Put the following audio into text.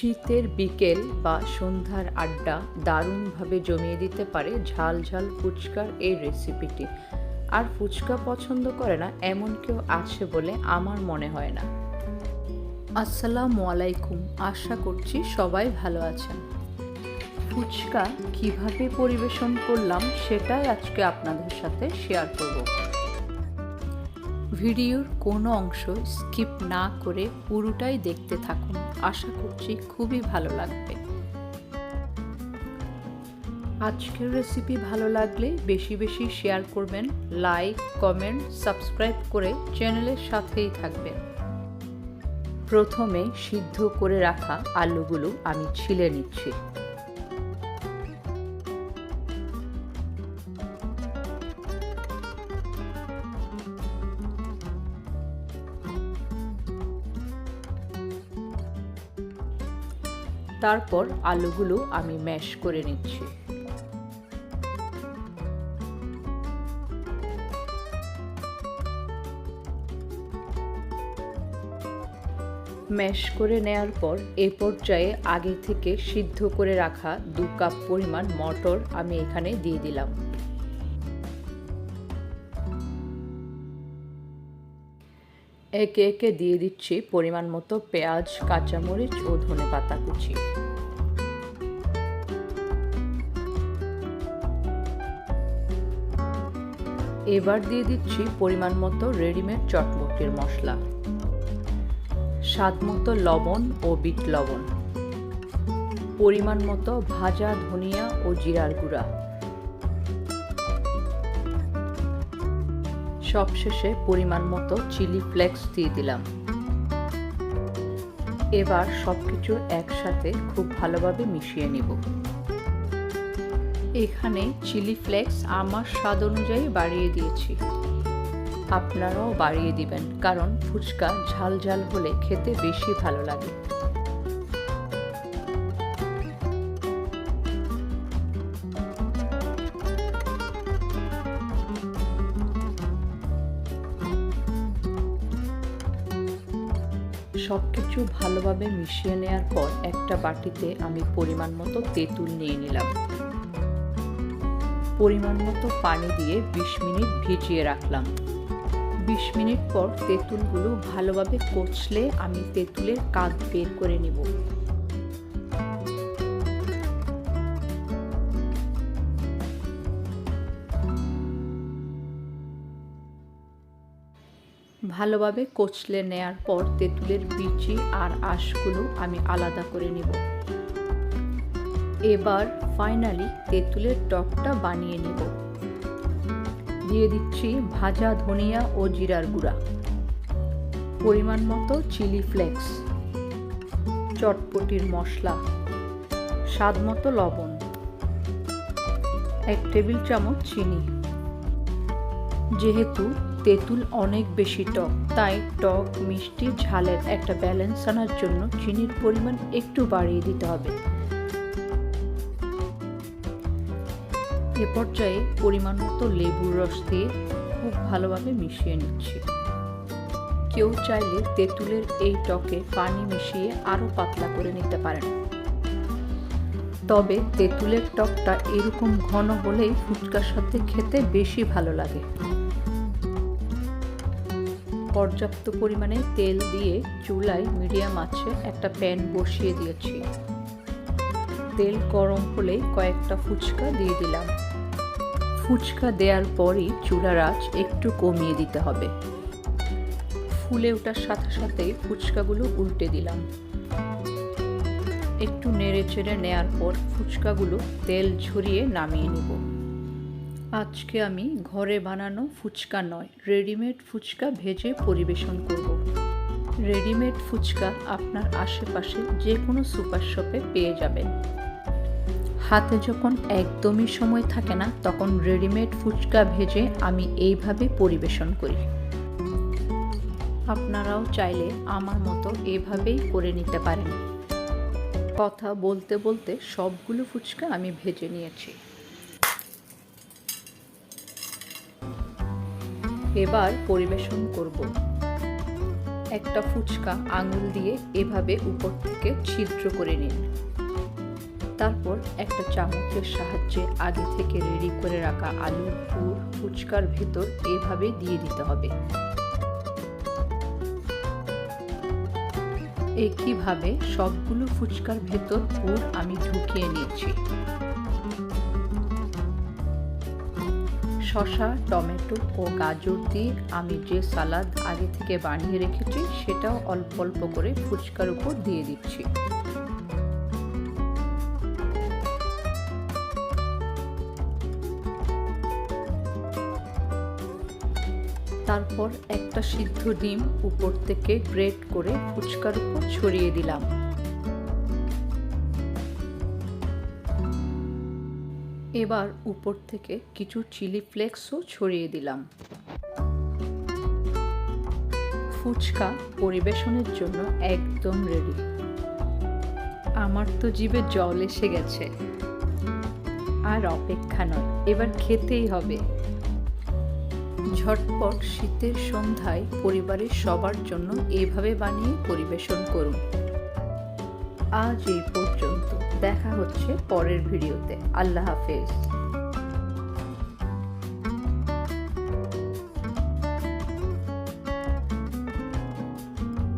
শীতের বিকেল বা সন্ধ্যার আড্ডা দারুণভাবে জমিয়ে দিতে পারে ঝাল ঝাল ফুচকার এই রেসিপিটি আর ফুচকা পছন্দ করে না এমন কেউ আছে বলে আমার মনে হয় না। আসসালামু আলাইকুম, আশা করছি সবাই ভালো আছেন। ফুচকা কীভাবে পরিবেশন করলাম সেটাই আজকে আপনাদের সাথে শেয়ার করব। ভিডিওর কোনো অংশ স্কিপ না করে পুরোটাই দেখতে থাকুন। আশা করছি খুবই ভালো লাগবে। আজকের রেসিপি ভালো লাগলে বেশি বেশি শেয়ার করবেন লাইক কমেন্ট সাবস্ক্রাইব করে চ্যানেলের সাথেই থাকবেন। প্রথমে সিদ্ধ করে রাখা আলুগুলো আমি ছিলে নিচ্ছি। তারপর আলুগুলো আমি ম্যাশ করে নিচ্ছি। ম্যাশ করে নেয়ার পর এ পর্যায়ে আগে থেকে সিদ্ধ করে রাখা দু কাপ পরিমাণ মটর আমি এখানে দিয়ে দিলাম। একে একে দিয়ে দিচ্ছি পরিমাণ মতো পেঁয়াজ, কাঁচামরিচ ও ধনে পাতা কুচি। এবার দিয়ে দিচ্ছি পরিমাণ মতো রেডিমেড চটমটির মশলা। স্বাদ মতো লবণ ও বিট লবণ। পরিমাণ মতো ভাজা ধনিয়া ও জিরার গুঁড়া। সবশেষে পরিমাণ মতো চিলি ফ্লেক্স দিয়ে দিলাম। এবার সবকিছু একসাথে খুব ভালোভাবে মিশিয়ে নিব। এখানে চিলি ফ্লেক্স আমার স্বাদ অনুযায়ী বাড়িয়ে দিয়েছি। আপনারাও বাড়িয়ে দিবেন, কারণ ফুচকা ঝাল ঝাল হলে খেতে বেশি ভালো লাগে। সব কিছু ভালোভাবে মিশিয়ে নেওয়ার পর একটা বাটিতে আমি পরিমাণ মতো তেঁতুল নিয়ে নিলাম। পরিমাণ মতো পানি দিয়ে বিশ মিনিট ভিজিয়ে রাখলাম। বিশ মিনিট পর তেঁতুলগুলো ভালোভাবে কচলে আমি তেঁতুলের কাঁধ বের করে নিব। ভালোভাবে কচলে নেয়ার পর তেঁতুলের বিচি আর আঁশগুলো আমি আলাদা করে নিব। এবার ফাইনালি তেঁতুলের টকটা বানিয়ে নিব। দিয়ে দিচ্ছি ভাজা ধনিয়া ও জিরার গুঁড়া। পরিমাণ মতো চিলি ফ্লেক্স, চটপটির মশলা, স্বাদ মতো লবণ, এক টেবিল চামচ চিনি। যেহেতু তেঁতুল অনেক বেশি টক, তাই টক, মিষ্টি, ঝালের একটা ব্যালেন্স আনার জন্য চিনির পরিমাণ একটু বাড়িয়ে দিতে হবে। এ পর্যায়ে পরিমাণ মতো লেবুর রস দিয়ে খুব ভালোভাবে মিশিয়ে নিচ্ছি। কেউ চাইলে তেঁতুলের এই টকে পানি মিশিয়ে আরও পাতলা করে নিতে পারেন। তবে তেঁতুলের টকটা এরকম ঘন হলেই ফুচকার সাথে খেতে বেশি ভালো লাগে। পর্যাপ্ত পরিমাণে তেল দিয়ে চুলায় মিডিয়াম আছে একটা প্যান বসিয়ে দিয়েছি। তেল গরম হলে কয়েকটা ফুচকা দিয়ে দিলাম। ফুচকা দেওয়ার পরই চুলার আঁচ একটু কমিয়ে দিতে হবে। ফুলে ওঠার সাথে সাথে ফুচকাগুলো উল্টে দিলাম। একটু নেড়ে চেড়ে নেওয়ার পর ফুচকাগুলো তেল ঝরিয়ে নামিয়ে নিব। আজকে আমি ঘরে বানানো ফুচকা নয় রেডিমেড ফুচকা ভেজে পরিবেশন করব। রেডিমেড ফুচকা আপনার আশেপাশে যে কোনো সুপার শপে পেয়ে যাবেন। হাতে যখন একদমই সময় থাকে না, তখন রেডিমেড ফুচকা ভেজে আমি এইভাবে পরিবেশন করি। আপনারাও চাইলে আমার মতো এভাবেই করে নিতে পারেন। কথা বলতে বলতে সবগুলো ফুচকা আমি ভেজে নিয়েছি। এবার পরিবেশন করব। একটা ফুচকা আঙুল দিয়ে এভাবে উপর থেকে ছিদ্র করে নিন। তারপর একটা চামচের সাহায্যে আগে থেকে রেডি করে রাখা আলুর পুর ফুচকার ভেতর এভাবে দিয়ে দিতে হবে। একইভাবে সবগুলো ফুচকার ভেতর পুর আমি ঢুকিয়ে নিয়েছি। শসা, টমেটো ও গাজর দিয়ে আমি যে সালাদ আগে থেকে বানিয়ে রেখেছি, সেটাও অল্প অল্প করে ফুচকার উপর দিয়ে দিচ্ছি। তারপর একটা সিদ্ধ ডিম উপর থেকে গ্রেট করে ফুচকার উপর ছড়িয়ে দিলাম। এবার উপর থেকে কিছু চিলি ফ্লেক্সও ছড়িয়ে দিলাম। ফুচকা পরিবেশনের জন্য একদম রেডি আমার তো জিভে জল এসে গেছে। আর অপেক্ষা নয়, এবার খেতেই হবে। ঝটপট শীতের সন্ধ্যায় পরিবারের সবার জন্য এইভাবে বানিয়ে পরিবেশন করুন। আজ এই পর্যন্ত। দেখা হচ্ছে পরের ভিডিওতে। আল্লাহ হাফেজ।